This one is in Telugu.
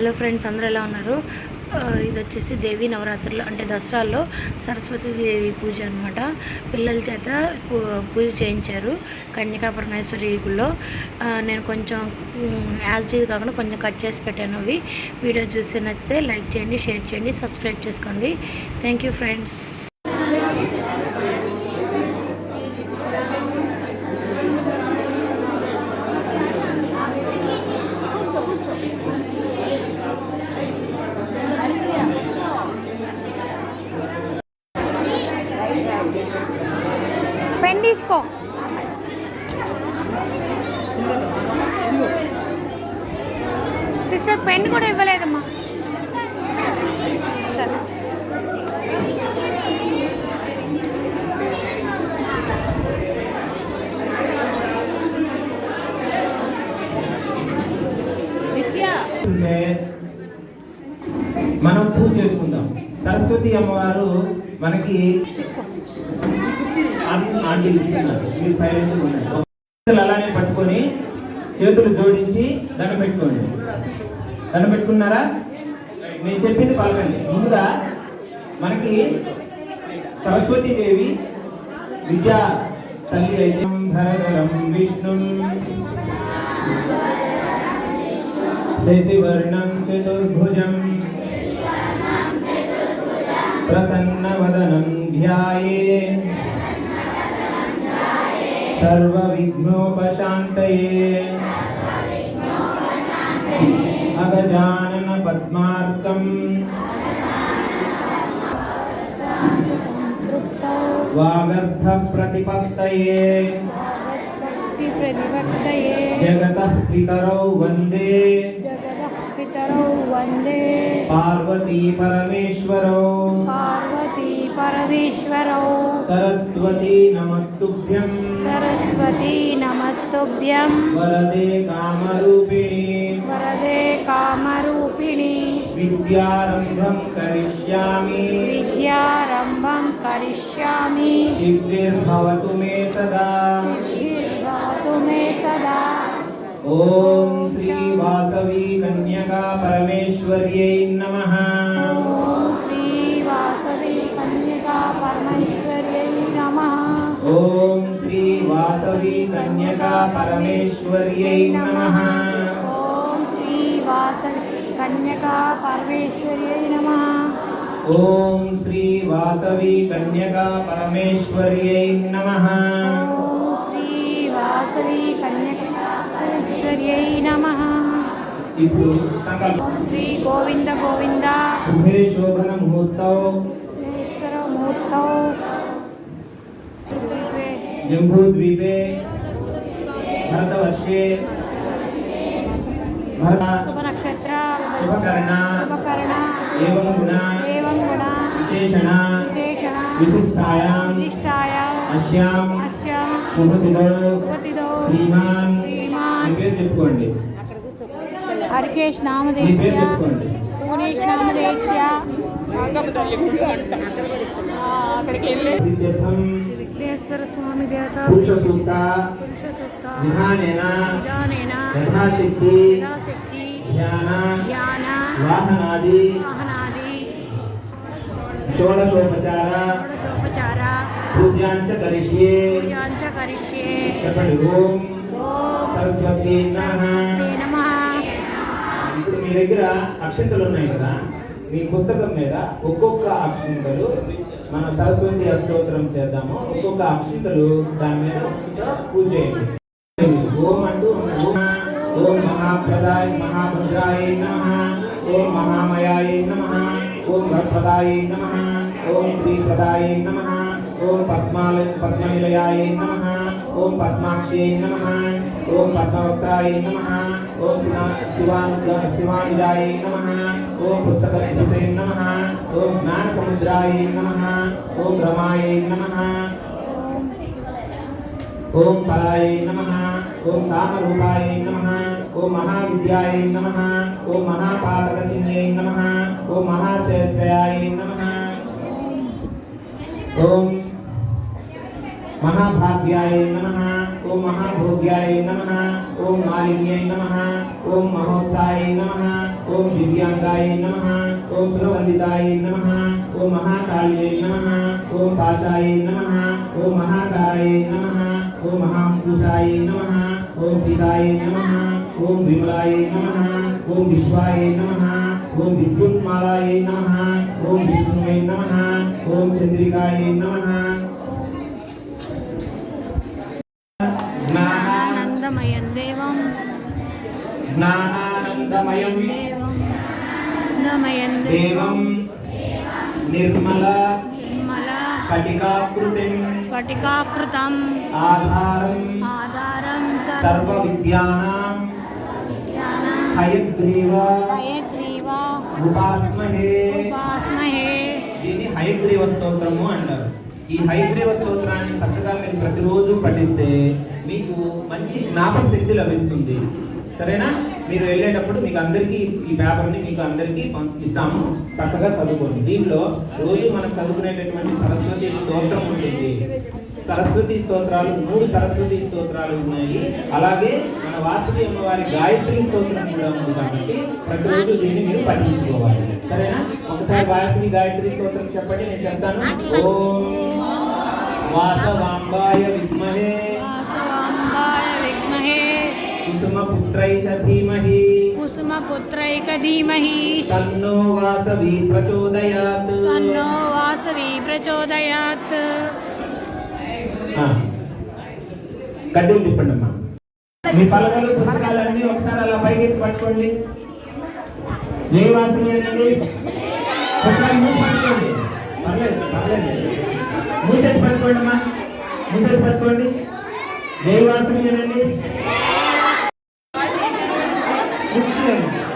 హలో ఫ్రెండ్స్ అందరూ ఎలా ఉన్నారు? ఇది వచ్చేసి దేవి నవరాత్రులు అంటే దసరాల్లో సరస్వతి దేవి పూజ అనమాట పిల్లల చేత పూ- పూజ చేయించారు కన్యకా పరమేశ్వరి గుళ్ళో నేను కొంచెం యాజ్ ఇది కాకుండా కొంచెం కట్ చేసి పెట్టాను అవి. వీడియో చూసి నచ్చితే లైక్ చేయండి షేర్ చేయండి సబ్స్క్రైబ్ చేసుకోండి. థ్యాంక్ యూ ఫ్రెండ్స్ పెన్ తీసుకో సిస్టర్ పెన్ కూడా ఇవ్వలేదమ్మా. మనం పూజ చేసుకుందాం. సరస్వతి అమ్మవారు మనకి ఆంటీ ఇస్తున్నారు. మీరు సైలెంట్ చేతులు అలానే పట్టుకొని చేతులు జోడించి దండ పెట్టుకోండి. దండ పెట్టుకున్నారా? నేను చెప్పింది పలకండి. ముందుగా మనకి సరస్వతి దేవి విద్యా తల్లి అయితే విష్ణు. శశివర్ణం చతుర్భుజం. ప్రసన్నవదనం ధ్యాయే. सर्वविघ्नोपशान्तये। अगजाननपद्मार्कम् वागर्थप्रतिपत्तये। जगतः पितरौ वंदे। पितरौ वंदे। पार्वती परमेश्वरौ। पार्वती सर्वेश्वरौ सरस्वती नमस्तुभ्यं सरस्वती नमस्तुभ्यं वरदे कामरूपिणी। वरदे कामरूपिणी। विद्यारम्भं करिष्यामि। विद्यारम्भं करिष्यामि। सिद्धिर्भवतु मे सदा। सिद्धिर्भवतु मे सदा। ॐ श्री वासवी कन्यका परमेश्वर्यै नमः। ఓం శ్రీ వాసవి కన్యకా పరమేశ్వర్యై నమః. ఓం శ్రీ వాసవి కన్యకా పరమేశ్వర్యై నమః. ఓం శ్రీ వాసవి కన్యకా పరమేశ్వర్యై నమః. ఓం శ్రీ వాసవి కన్యకా పరమేశ్వర్యై నమః. శ్రీ గోవింద గోవింద. శుభే శోభన ముహూర్తౌ. ఈశ్వర జంబూద్వీపే భరతవర్షే శుభనక్షత్ర శుభకరణ శుభకరణ ఏవం గుణ ఏవం గుణ విశేషణ విశేషణ విశిష్టాయాం అక్కడికి వెళ్ళి. విఘ్నేశ్వర స్వామి దేవత పురుష సూక్త పురుష సూక్త విధానేన విధానేన యథాశక్తి యథాశక్తి ధ్యాన ధ్యాన వాహనాది వాహనాది షోడశోపచార షోడశోపచార పూజాంచ కరిష్యే పూజాంచ కరిష్యే చెప్పండి ఓం ఓం సరస్వతి నమః సరస్వతే నమః ఇప్పుడు మీ దగ్గర అక్షంతలు ఉన్నాయి కదా మీ పుస్తకం మీద ఒక్కొక్క అక్షింతలు మన సరస్వతి అష్టోత్తరం చేద్దాము. ఒక్కొక్క అక్షింతలు దాని మీద పూజ చేయండి. ఓం అంటూ ఓం మహాప్రదాయ మహాభద్రాయ నమ. ఓం మహామయాయ నమ. ఓం భద్రదాయ నమ. ఓం శ్రీప్రదాయ నమ. ఓం పద్మాల పద్మనిలయాయ నమ. ఓం పద్మాక్షే నమ. ఓం పద్మవక్తాయ నమ. ఓం శివానుజ శివానుజాయ నమ. ఓం పుస్తకస్పృతే నమ. ఓం జ్ఞాన సముద్రాయ నమ. ఓం రమాయ నమ. ఓం పరాయ నమ. ఓం కామరూపాయ నమ. ఓం మహావిద్యాయ నమ. ఓం మహాపాతకసిన్యై నమ. ఓం మహాశ్రేష్ఠయాయ నమ. ఓం మహాభాగ్యాయ నమ. ओम महाभोग्याय नमः ओम मालिन्याय नमः ओम महोत्साय नमः ओ दिव्यांगाय नमः ओम प्रबंधिताय नमः ओम महाकाल्ये नमः ओम पाशाय नमः ओम महाकाय नमः ओ महापुरुषाय नमः ओम सीताय नमः ओम विमलाय नमः ओम विश्वाय नमः ओम विद्युन्मालाय नमः ओ विष्णुवे नमः ओम चंद्रिकाय नमः దేవం జ్ఞానానందమయం దేవం ఆనందమయం దేవం నిర్మల నిర్మల కటికాకృతిం స్ఫటికాకృతం ఆధారం ఆధారం సర్వ విద్యానాం హయగ్రీవ హయగ్రీవ ఉపాస్మహే ఉపాస్మహే దీన్ని హయగ్రీవ స్తోత్రము అంటారు ఈ హైద్రేవ స్తోత్రాన్ని చక్కగా మీరు ప్రతిరోజు పఠిస్తే మీకు మంచి జ్ఞాపక శక్తి లభిస్తుంది. సరేనా? మీరు వెళ్ళేటప్పుడు మీకు అందరికీ ఈ పేపర్ని మీకు అందరికీ ఇస్తాము. చక్కగా చదువుకోండి. దీనిలో రోజు మనం చదువుకునేటటువంటి సరస్వతి స్తోత్రం ఉంటుంది. సరస్వతి స్తోత్రాలు మూడు సరస్వతి స్తోత్రాలు ఉన్నాయి. అలాగే మన వాసుదేవ అమ్మవారి గాయత్రి స్తోత్రం కూడా ఉంది కాబట్టి ప్రతిరోజు దీన్ని మీరు పఠించుకోవాలి. సరేనా? ఒకసారి వాసుని గాయత్రి స్తోత్రం చెప్పండి నేను చెప్తాను. ఓం వాసవాంబాయ విద్మహే ధీమహి కుసుమపుత్రైక ధీమహి తన్నో వాసవి ప్రచోదయాత్. తన్నో వాసవి ప్రచోదయాత్. ఆ. కడ్డీలు తిప్పండి అమ్మా మీ పలకలు పుస్తకాలన్నీ ఒకసారి అలా పైకి పట్టుకోండి. ఏ వాసన అండి పుస్తకాలు మూసి పట్టుకోండి. పర్లేదు పర్లేదు. మూసేసి పట్టుకోండి అమ్మా మూసేసి పట్టుకోండి. ఏ వాసన Thank you.